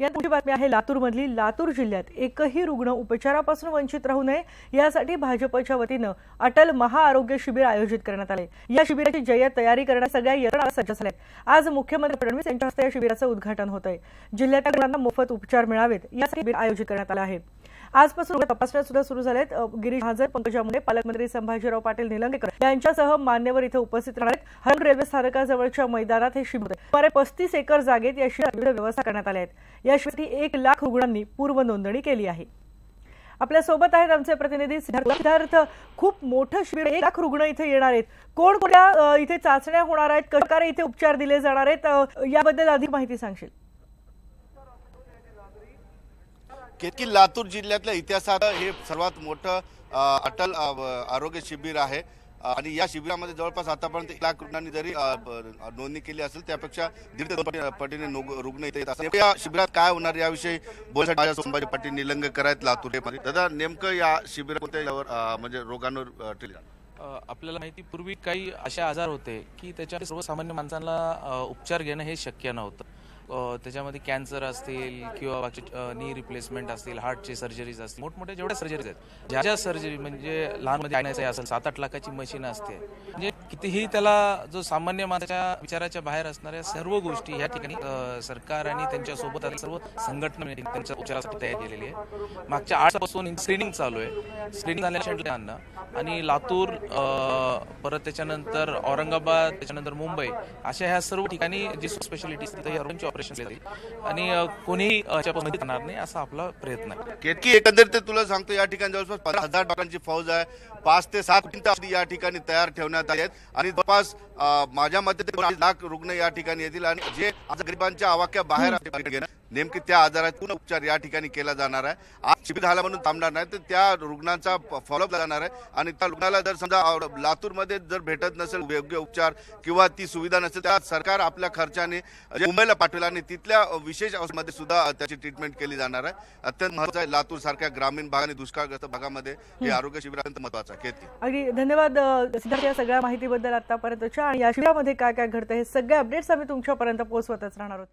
यात मोठी बातमी आहे लातूरमधली. लातूर जिल्ह्यात एकही रुग्ण उपचारापासून वंचित राहू नये यासाठी भाजपच्या वतीनं अटल महाआरोग्य शिबिर आयोजित करण्यात आले. या शिबिराची जय्यत तयारी करण्यास सगळ्या यंत्रणा सज्ज झाल्यात. आज मुख्यमंत्री फडणवीस यांच्या हस्ते या शिबिराचं उद्घाटन होत आहे जिल्ह्यातल्या रुग्णांना मोफत उपचार मिळावेत यासाठी शिबिर आयोजित करण्यात आलं आहे. आजपासून तपासण्या सुद्धा सुरू झाल्यात गिरीश हाजर पंकजा मुंडे पालकमंत्री संभाजीराव पाटील निलंगेकर यांच्यासह मान्यवर इथे उपस्थित राहणार आहेत. हरण रेल्वे स्थानकाजवळच्या मैदानात हे शिबिर सुमारे पस्तीस एकर जागेत या शिबिर व्यवस्था करण्यात आल्या आहेत. या एक लाख रुग्णांनी पूर्व नोंदणी केली आहे. आपल्यासोबत आहेत आमचे प्रतिनिधी सिद्धार्थ. खूप मोठं शिबिर एक लाख रुग्ण इथे येणार आहेत. कोण कोणत्या इथे चाचण्या होणार आहेत? कशाप्रकारे इथे उपचार दिले जाणार आहेत? याबद्दल अधिक माहिती सांगशील. केतकी लातूर जिल्ह्यातल्या इतिहासात हे सर्वात मोठं अटल आरोग्य शिबिर आहे. आणि या शिबिरामध्ये जवळपास आतापर्यंत एक लाख रुग्णांनी जरी नोंदणी केली असेल त्यापेक्षा दीड ते दोन पटीने रुग्ण इथे येत असतात. या शिबिरात काय होणार याविषयी बोलण्यासाठी माझ्या संभाजी पाटील निलंगेकर आहेत लातूर दादा नेमकं या शिबिरात कोणत्या यावर म्हणजे रोगांवर आपल्याला माहिती पूर्वी काही असे आजार होते की त्याच्यावर सर्वसामान्य माणसांना उपचार घेणं हे शक्य नव्हतं. त्याच्यामध्ये कॅन्सर असतील किंवा बाकी नी रिप्लेसमेंट असतील हार्टचे सर्जरीज असतील. मोठमोठ्या जेवढ्या सर्जरीज आहेत ज्या ज्या सर्जरी म्हणजे लहानमध्ये आणण्याचं असेल सात आठ लाखाची मशीन असते. म्हणजे कितीही त्याला जो सामान्य माणसाच्या विचाराच्या बाहेर असणाऱ्या सर्व गोष्टी या ठिकाणी सरकार आणि त्यांच्यासोबत आलेल्या सर्व संघटना त्यांच्या उपचारासाठी तयार केलेली आहे. मागच्या आठपासून स्क्रीनिंग चालू आहे. स्क्रीनिंग झाल्याच्या आणि लातूर परत त्याच्यानंतर औरंगाबाद त्याच्यानंतर मुंबई अशा ह्या सर्व ठिकाणी जी स्पेशालिटीज तिथे ऑपरेशन केली आणि कोणीही याच्यापासून नाही असा आपला प्रयत्न आहे. केतकी एकंदरीत तुला सांगतो या ठिकाणी जवळपास पंधरा हजार डॉक्टरांची फौज आहे. पाच ते सात या ठिकाणी तयार ठेवण्यात आली आहेत. आणि जवळपास माझ्या मते ते लाख रुग्ण या ठिकाणी येतील आणि जे आज गरिबांच्या आवाक्या बाहेर नेमके त्या आजारात पूर्ण उपचार या ठिकाणी केला जाणार आहे? आज शिबिर झाला म्हणून थांबणार नाही तर त्या रुग्णांचा फॉलोअप जाणार आहे. आणि त्या रुग्णाला जर समजा लातूरमध्ये जर भेटत नसेल योग्य उपचार किंवा ती सुविधा नसेल त्या सरकार आपल्या खर्चाने मुंबईला पाठवेल आणि तिथल्या विशेषमध्ये सुद्धा त्याची ट्रीटमेंट केली जाणार आहे. अत्यंत महत्वाचं आहे लातूर सारख्या ग्रामीण भाग आणि दुष्काळग्रस्त भागामध्ये हे आरोग्य शिबिर अत्यंत महत्वाचं आहे. अगदी धन्यवाद सिद्धार्थ या सगळ्या माहितीबद्दल आतापर्यंतच्या आणि या शिबिरामध्ये काय काय घडतं हे सगळे अपडेट्स आम्ही तुमच्यापर्यंत पोहोचवतच राहणार आहोत.